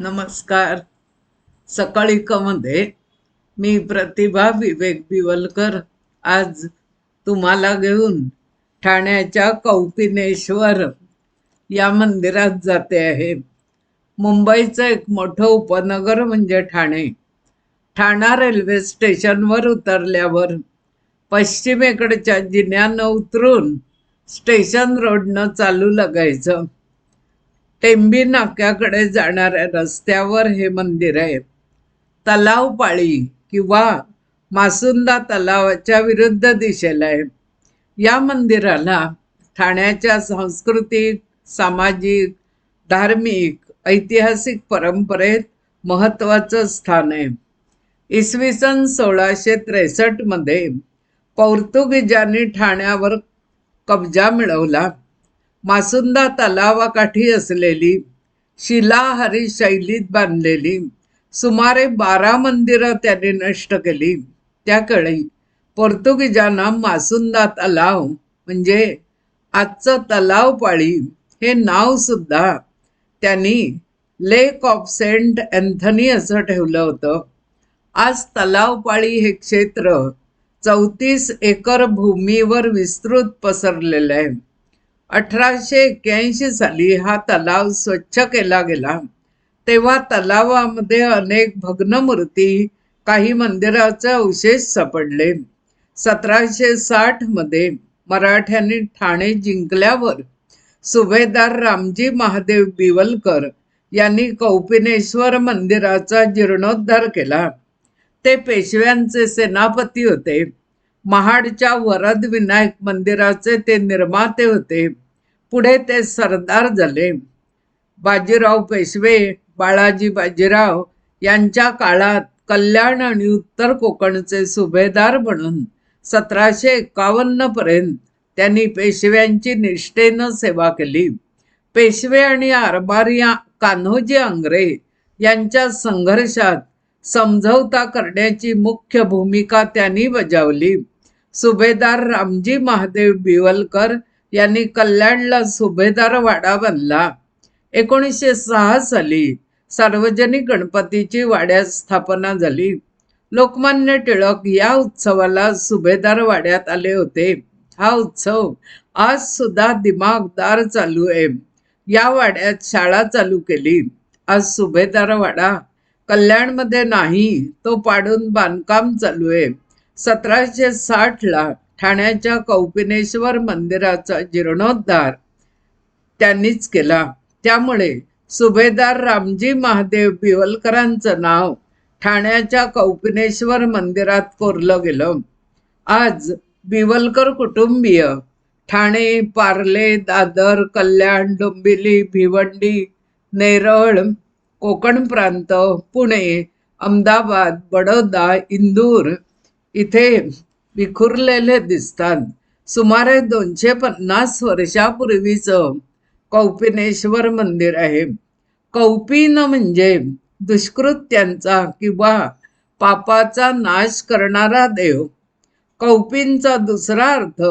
नमस्कार. सकाळीकमध्ये मी प्रतिभा विवेक बिवलकर आज तुम्हाला घेऊन ठाण्याच्या कौपिनेश्वर या मंदिरात जाते आहे. मुंबईचं एक मोठं उपनगर म्हणजे ठाणे. ठाणा रेल्वे स्टेशनवर उतरल्यावर पश्चिमेकडच्या जिन्यानं उतरून स्टेशन रोडनं चालू लागायचं. टेंबी नाक्याकडे जाणाऱ्या रस्त्यावर हे मंदिर आहे तलाव पाळी किंवा मासुंदा तलावाच्या विरुद्ध दिशेला आहे या मंदिराला ठाण्याच्या सांस्कृतिक सामाजिक धार्मिक ऐतिहासिक परंपरेत महत्त्वाचं स्थान आहे. इसवी सन सोळाशे त्रेसष्टमध्ये पोर्तुगीजांनी ठाण्यावर कब्जा मिळवला. मासुंदा तलावाकाठी असलेली शिलाहरी शैलीत बांधलेली सुमारे बारा मंदिरं त्यांनी नष्ट केली. त्याकडे पोर्तुगीजांना मासुंदा तलाव म्हणजे आजचं तलाव पाळी हे नाव सुद्धा त्यांनी लेक ऑफ सेंट अँथनी असं ठेवलं होतं. आज तलावपाळी हे क्षेत्र चौतीस एकर भूमीवर विस्तृत पसरलेलं आहे. अठराशे एक्क्याऐंशी साली हा तलाव स्वच्छ केला गेला. तेव्हा तलावामध्ये अनेक भग्नमूर्ती काही मंदिराचे अवशेष सापडले. सतराशे साठमध्ये मराठ्यांनी ठाणे जिंकल्यावर सुभेदार रामजी महादेव बिवलकर यांनी कौपिनेश्वर मंदिराचा जीर्णोद्धार केला. ते पेशव्यांचे सेनापती होते. महाडच्या वरद विनायक मंदिराचे ते निर्माते होते. पुढे ते सरदार झाले. बाजीराव पेशवे बाळाजी बाजीराव यांच्या काळात कल्याण आणि उत्तर कोकणचे सुभेदार म्हणून सतराशे एकावन्न पर्यंत त्यांनी पेशव्यांची निष्ठेनं सेवा केली. पेशवे आणि आरबारिया कान्होजी आंग्रे यांच्या संघर्षात समझौता करण्याची मुख्य भूमिका त्यांनी बजावली. सुभेदार रामजी महादेव बिवलकर यांनी कल्याणला सुभेदार वाडा बांधला एकोणीसशे सहा साली सार्वजनिक गणपतीची वाड्यात स्थापना झाली. लोकमान्य टिळक या उत्सवाला सुभेदार वाड्यात आले होते. हा उत्सव आज सुद्धा दिमागदार चालू आहे. या वाड्यात शाळा चालू केली. आज सुभेदार वाडा कल्याणमध्ये नाही तो पाडून बांधकाम चालू आहे. सतराशे साठला ठाण्याच्या कौपिनेश्वर मंदिराचा जीर्णोद्धार त्यांनीच केला. त्यामुळे सुभेदार रामजी महादेव बिवलकरांचं नाव ठाण्याच्या कौपिनेश्वर मंदिरात कोरलं गेलं. आज बिवलकर कुटुंबीय ठाणे पार्ले दादर कल्याण डोंबिवली भिवंडी नेरळ कोकण प्रांत पुणे अहमदाबाद बडोदा इंदूर इथे विखुरलेले दिसतात. सुमारे दोनशे पन्नास वर्षापूर्वीचं कौपिनेश्वर मंदिर आहे. कौपिन म्हणजे दुष्कृत्यांचा किंवा पापाचा नाश करणारा देव. कौपींचा दुसरा अर्थ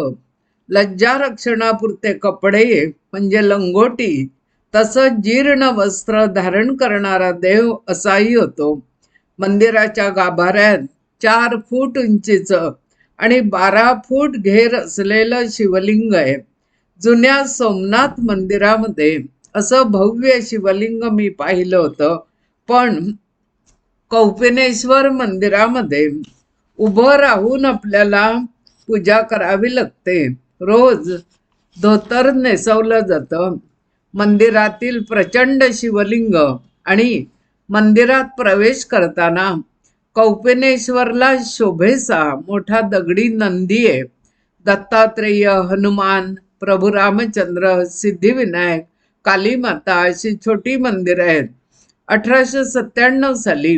लज्जा रक्षणापुरते कपडे म्हणजे लंगोटी तसं जीर्ण वस्त्र धारण करणारा देव असाही होतो. मंदिराच्या गाभाऱ्यात चार फूट उंचीचं आणि बारा फूट घेर असलेलं शिवलिंग आहे. जुन्या सोमनाथ मंदिरामध्ये असं भव्य शिवलिंग मी पाहिलं होतं. पण कौपिनेश्वर मंदिरामध्ये उभं राहून आपल्याला पूजा करावी लागते. रोज धोतर नेसवलं जातं. मंदिरातील प्रचंड शिवलिंग आणि मंदिरात प्रवेश करताना कौपिनेश्वरला शोभेसा मोठा दगडी नंदी आहे. दत्तात्रेय हनुमान प्रभू रामचंद्र सिद्धिविनायक कालीमाता अशी छोटी मंदिरं आहेत. अठराशे सत्त्याण्णव साली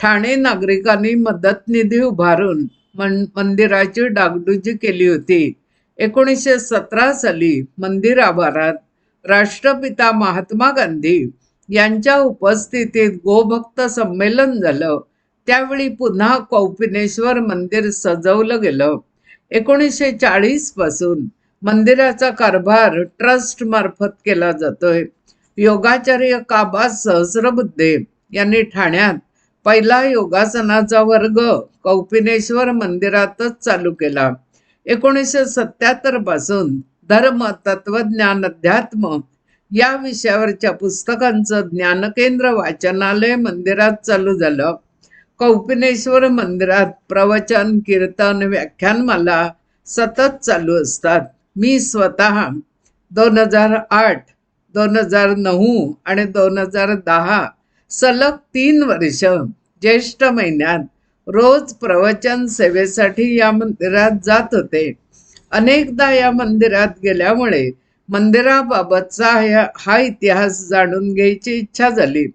ठाणे नागरिकांनी मदत निधी उभारून मन मंदिराची डागडुजी केली होती. एकोणीसशे सतरा साली मंदिर आभारात राष्ट्रपिता महात्मा गांधी यांच्या उपस्थितीत गोभक्त संमेलन झालं. त्यावेळी पुन्हा कौपिनेश्वर मंदिर सजवलं गेलं. एकोणीसशे चाळीसपासून मंदिराचा कारभार ट्रस्ट मार्फत केला जातोय. योगाचार्य काबा सहस्रबुद्धे यांनी ठाण्यात पहिला योगासनाचा वर्ग कौपिनेश्वर मंदिरातच चालू केला. एकोणीसशे सत्याहत्तरपासून धर्म तत्वज्ञान अध्यात्म या विषयावरच्या पुस्तकांचं ज्ञानकेंद्र वाचनालय मंदिरात चालू झालं. कौपिनेश्वर मंदिरात प्रवचन कीर्तन व्याख्यानमाला सतत चालू असतात. मी स्वतः दोन हजार आठ दोन हजार नऊ आणि दोन हजार दहा सलग तीन वर्ष ज्येष्ठ महिन्यात रोज प्रवचन सेवेसाठी या मंदिरात जात होते. अनेकदा या मंदिरात गेल्यामुळे मंदिराबाबतचा ह्या- हा इतिहास जाणून घ्यायची इच्छा झाली.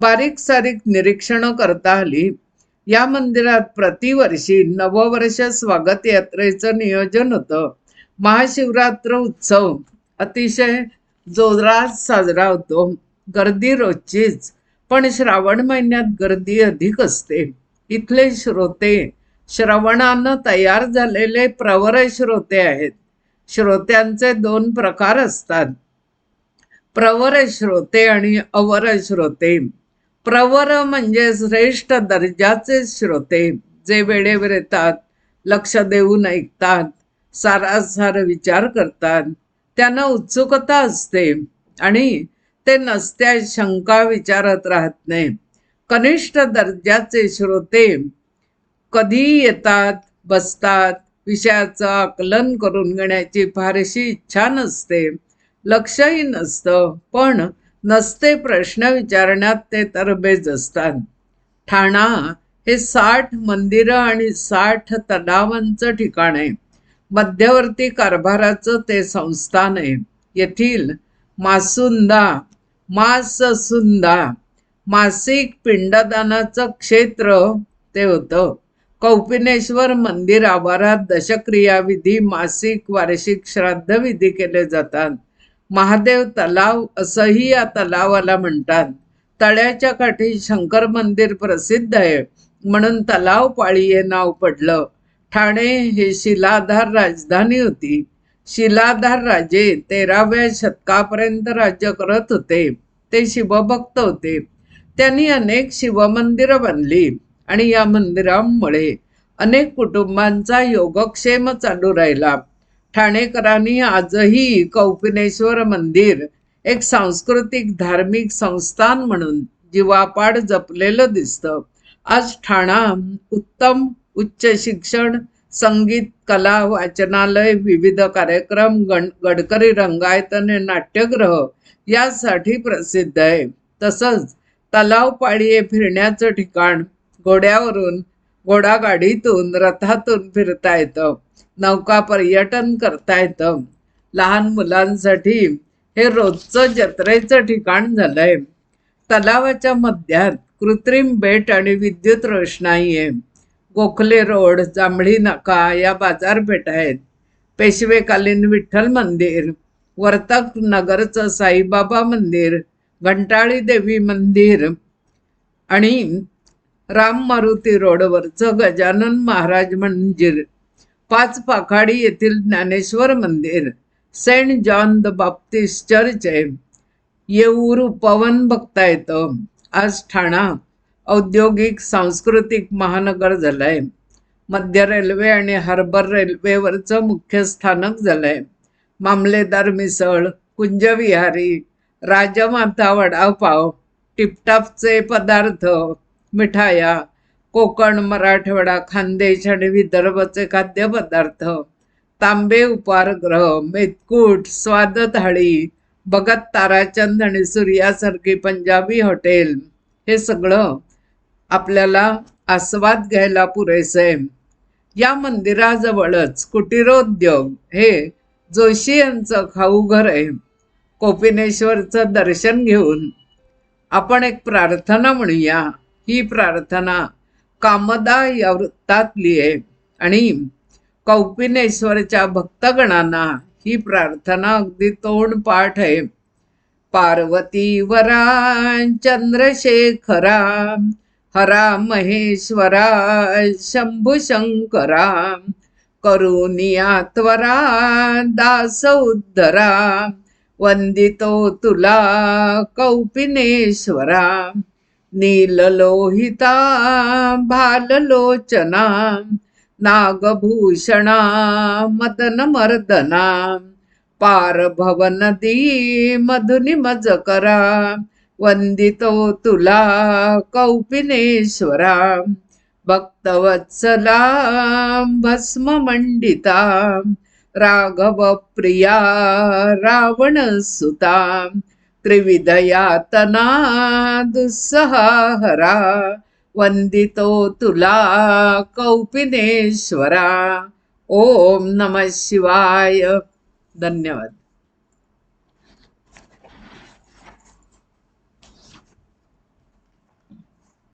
बारीक सारीक निरीक्षणं करता आली. या मंदिरात प्रतिवर्षी नववर्ष स्वागत यात्रेचं नियोजन होतं. महाशिवरात्र उत्सव अतिशय जोरात साजरा होतो. गर्दी रोजचीच पण श्रावण महिन्यात गर्दी अधिक असते. इथले श्रोते श्रवणानं तयार झालेले प्रवर श्रोते आहेत. श्रोत्यांचे दोन प्रकार असतात. प्रवर श्रोते आणि अवर श्रोते. प्रवर म्हणजे श्रेष्ठ दर्जाचे श्रोते. जे वेळेवर येतात लक्ष देऊन ऐकतात सारासार विचार करतात. त्यांना उत्सुकता असते आणि ते नसत्या शंका विचारत राहत नाही. कनिष्ठ दर्जाचे श्रोते कधी येतात बसतात विषयाचं आकलन करून घेण्याची फारशी इच्छा नसते. लक्षही नसतं पण नसते प्रश्न विचारण्यात ते तरबेज असतात ठाणा हे साठ मंदिरं आणि साठ तलावांचं ठिकाण आहे. मध्यवर्ती कारभाराचं ते संस्थान आहे. येथील मासुंदा माससुंदा मासिक पिंडदानाचं क्षेत्र ते होतं. कौपिनेश्वर मंदिर आवारात दशक्रियाविधी मासिक वार्षिक श्राद्धविधी केले जातात. महादेव तलाव असंही या तलावाला म्हणतात. तळ्याच्या काठी शंकर मंदिर प्रसिद्ध आहे. म्हणून तलाव पाळी हे नाव पडलं. ठाणे हे शिलाधार राजधानी होती. शिलाधार राजे तेराव्या शतकापर्यंत राज्य करत होते. ते शिवभक्त होते. त्यांनी अनेक शिवमंदिरं बांधली आणि या मंदिरांमुळे अनेक कुटुंबांचा योगक्षेम चालू राहिला. ठाणेकरांनी आजही कौपिनेश्वर मंदिर एक सांस्कृतिक धार्मिक संस्थान म्हणून जीवापाड जपलेलं दिसतं. आज ठाणा उत्तम उच्च शिक्षण संगीत कला वाचनालय विविध कार्यक्रम गण गडकरी रंगायतन नाट्यगृह यासाठी प्रसिद्ध आहे. तसंच तलाव पाळीये फिरण्याचं ठिकाण घोड्यावरून घोडागाडीतून रथातून फिरता येतं. नौका पर्यटन करता येतं. लहान मुलांसाठी हे रोजचं जत्रेचं ठिकाण झालंय. तलावाच्या मध्यात कृत्रिम बेट आणि विद्युत रोषणाई आहे. गोखले रोड जांभळी नाका या बाजारपेठ आहेत. पेशवेकालीन विठ्ठल मंदिर वर्तक नगरचं साईबाबा मंदिर घंटाळी देवी मंदिर आणि राम मारुती रोडवरचं गजानन महाराज मंदिर. पाच पाखाडी येथील ज्ञानेश्वर मंदिर Saint John the Baptist church आहे. येऊर पवन बघता येतं. आज ठाणा औद्योगिक सांस्कृतिक महानगर झालंय. मध्य रेल्वे आणि हार्बर रेल्वेवरचं मुख्य स्थानक झालंय. मामलेदार मिसळ कुंजविहारी राजमाता वडापाव टिपटापचे पदार्थ मिठाया कोकण मराठवाडा खानदेश आणि विदर्भचे खाद्यपदार्थ तांबे उपारग्रह मेतकूट स्वाद थाळी भगत ताराचंद आणि सूर्यासारखी पंजाबी हॉटेल हे सगळं आपल्याला आस्वाद घ्यायला पुरेसे. या मंदिराजवळच कुटीरोद्योग हे जोशी यांचं खाऊघर आहे. कोपिनेश्वरचं दर्शन घेऊन आपण एक प्रार्थना म्हणूया. ही प्रार्थना कामदा या वृत्तातली आहे आणि कौपिनेश्वरच्या भक्तगणांना ही प्रार्थना अगदी तोंड पाठ आहे. पार्वती वरा चंद्रशेखरा हरा महेश्वरा शंभू शंकरा करुनिया त्वरा दास उद्धरा वंदितो तुला कौपिनेश्वरा. नीललोहिता भाललोचना नागभूषणा मदनमर्दना पारभवनदी मधुनिमज करा वंदितो तुला कौपिनेश्वरा भक्तवत्सला भस्ममण्डिता राघव प्रिया रावणसुता त्रिविधयातना दुस्सहाहरा वंदितो तुला कौपिनेश्वरा। ओम नम शिवाय। धन्यवाद।